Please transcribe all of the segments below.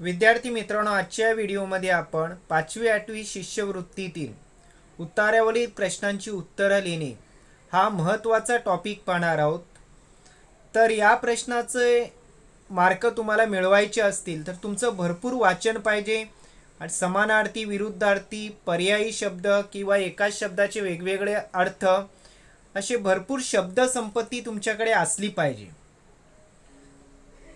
विद्यार्थी मित्रांनो आजच्या व्हिडिओमध्ये आपण पाचवी आठवी शिष्यवृत्तीतील उत्तरावरील प्रश्नांची उत्तरं लिहिणे. हा महत्त्वाचा टॉपिक पाहणार आहोत. तर या प्रश्नाचे मार्क तुम्हाला मिळवायचे असतील तर तुमचं भरपूर वाचन पाहिजे. आणि समानार्थी विरुद्धार्थी पर्यायी शब्द किंवा एकाच शब्दाचे वेगवेगळे अर्थ असे भरपूर शब्दसंपत्ती तुमच्याकडे असली पाहिजे.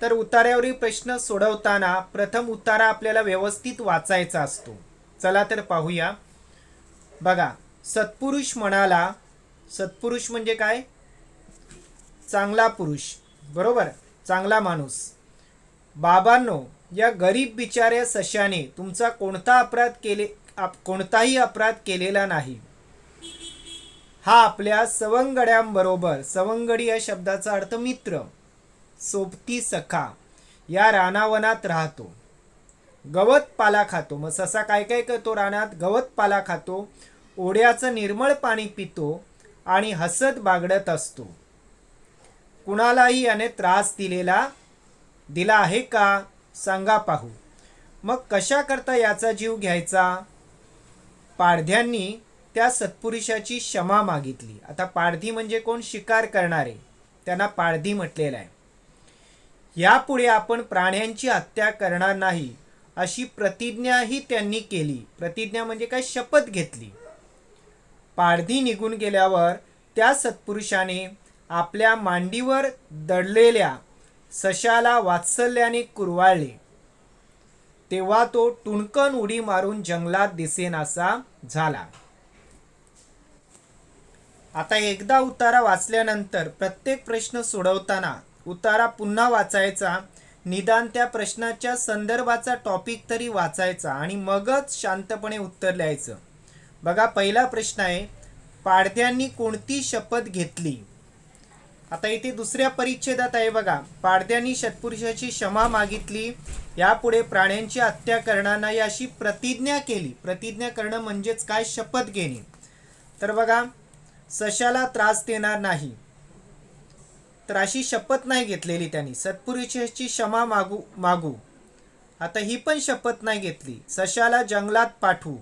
तर उतार्यावरील प्रश्न सोडवताना प्रथम उतारा आपल्याला व्यवस्थित वाचायचा असतो. चला तर पाहूया. बघा सत्पुरुष म्हणाला सत्पुरुष म्हणजे काय? चांगला पुरुष बरोबर? चांगला माणूस. बाबांनो या गरीब बिचाऱ्या सशाने तुमचा कोणता अपराध केले आप- कोणताही अपराध केलेला नाही. हा आपल्या सवंगड्यांबरोबर सवंगडी या शब्दाचा अर्थ मित्र. सोबती सखा. या रानावनात राहतो. गवत पाला खातो. मग ससा काय काय करतो रानात? गवत पाला खातो ओढ्याचं निर्मळ पाणी पितो आणि हसत बागडत असतो. कुणालाही याने त्रास दिलेला दिला आहे का? सांगा पाहू. मग कशा करता याचा जीव घ्यायचा? पाडध्यांनी त्या सत्पुरुषाची क्षमा मागितली. आता पाडधी म्हणजे कोण? शिकार करणारे. त्यांना पाडधी म्हटलेलं आहे. यापुढे आपण प्राण्यांची हत्या करणार नाही अशी प्रतिज्ञाही त्यांनी केली. प्रतिज्ञा म्हणजे काय? शपथ घेतली. पाडधी निघून गेल्यावर त्या सत्पुरुषाने आपल्या मांडीवर दडलेल्या सशाला वात्सल्याने कुरवाळले. तेव्हा तो टुणकन उडी मारून जंगलात दिसेनासा झाला. आता एकदा उतारा वाचल्यानंतर प्रत्येक प्रश्न सोडवताना उतारा पुन्हा वाचायचा निदान त्या प्रश्नाच्या संदर्भाचा टॉपिक तरी वाचायचा आणि मगच शांतपणे उत्तर लिहायचं. बघा पहिला प्रश्न आहे पाडद्यांनी कोणती शपथ घेतली? आता इथे दुसऱ्या परिच्छेदात आहे बघा पाडद्यांनी शतपुरुषाची क्षमा मागितली यापुढे प्राण्यांची हत्या करणार नाही अशी प्रतिज्ञा केली. प्रतिज्ञा करणं म्हणजेच काय? शपथ घेणे. तर बघा सशाला त्रास देणार नाही. तर अशी शपथ नाही घेतलेली त्यांनी. सत्पुरुषाची क्षमा मागू मागू. आता ही पण शपथ नाही घेतली. सशाला जंगलात पाठवू.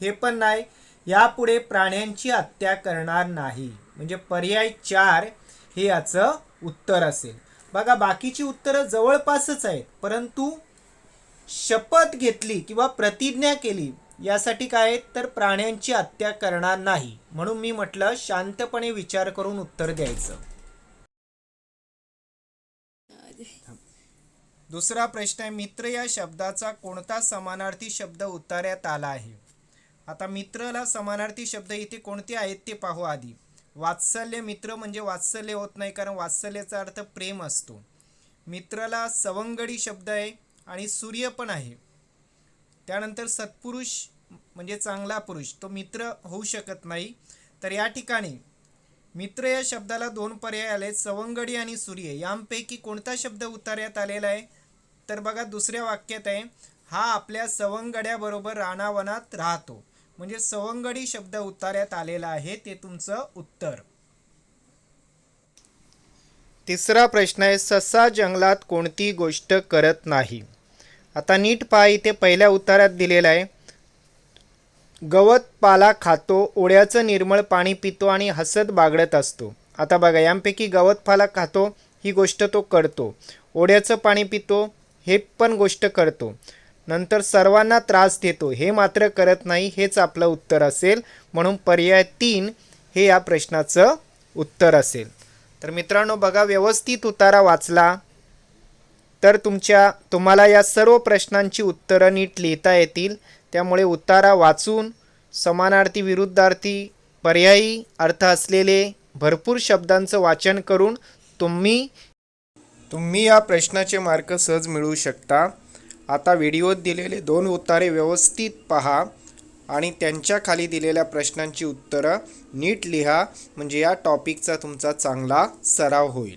हे पण नाही यापुढे प्राण्यांची हत्या करणार नाही. म्हणजे पर्याय चार हे याचं उत्तर असेल. बघा बाकीची उत्तरं जवळपासच आहेत. परंतु शपथ घेतली किंवा प्रतिज्ञा केली यासाठी काय तर प्राण्यांची हत्या करणार नाही. म्हणून मी म्हटलं शांतपणे विचार करून उत्तर द्यायचं. दुसरा प्रश्न आहे मित्र या शब्दाचा कोणता समानार्थी शब्द उतार्यात आला आहे? आता मित्रला समानार्थी शब्द इथे कोणते आहेत ते पाहू आधी. वात्सल्य मित्र म्हणजे वात्सल्य होत नाही कारण वात्सल्याचा अर्थ प्रेम असतो. मित्राला सवंगडी शब्द आहे आणि सूर्य पण आहे. त्यानंतर सत्पुरुष म्हणजे चांगला पुरुष तो मित्र होऊ शकत नाही. तर या ठिकाणी मित्र या शब्दाला दोन पर्याय आले सवंगडी आणि सूर्य. यांपैकी कोणता शब्द उतार्यात आलेला आहे? तर बघा दुसऱ्या वाक्यात आहे. हा आपल्या सवंगड्याबरोबर रानावनात राहतो. म्हणजे सवंगडी शब्द उतार्यात आलेला आहे ते तुमचं उत्तर. तिसरा प्रश्न आहे ससा जंगलात कोणती गोष्ट करत नाही? आता नीट पहा इथे पहिल्या उतारात दिलेला आहे. गवत पाला खातो ओढ्याचं निर्मळ पाणी पितो आणि हसत बागडत असतो. आता बघा यांपैकी गवत पाला खातो ही गोष्ट तो करतो. ओढ्याचं पाणी पितो हे पण गोष्ट करतो. नंतर सर्वांना त्रास देतो. हे मात्र करत नाही हेच आपलं उत्तर असेल. म्हणून पर्याय तीन हे या प्रश्नाचं उत्तर असेल. तर मित्रांनो बघा व्यवस्थित उतारा वाचला. तर तुमच्या तुम्हाला या सर्व प्रश्नांची उत्तरं नीट लिहिता येतील. त्यामुळे उतारा वाचून समानार्थी विरुद्धार्थी पर्यायी अर्थ असलेले भरपूर शब्दांचं वाचन करून तुम्ही तुम्ही या प्रश्नाचे मार्क सहज मिळवू शकता. आता व्हिडिओत दिलेले दोन उतारे व्यवस्थित पहा आणि त्यांच्या खाली दिलेल्या प्रश्नांची उत्तरं नीट लिहा म्हणजे या टॉपिकचा तुमचा चांगला सराव होईल.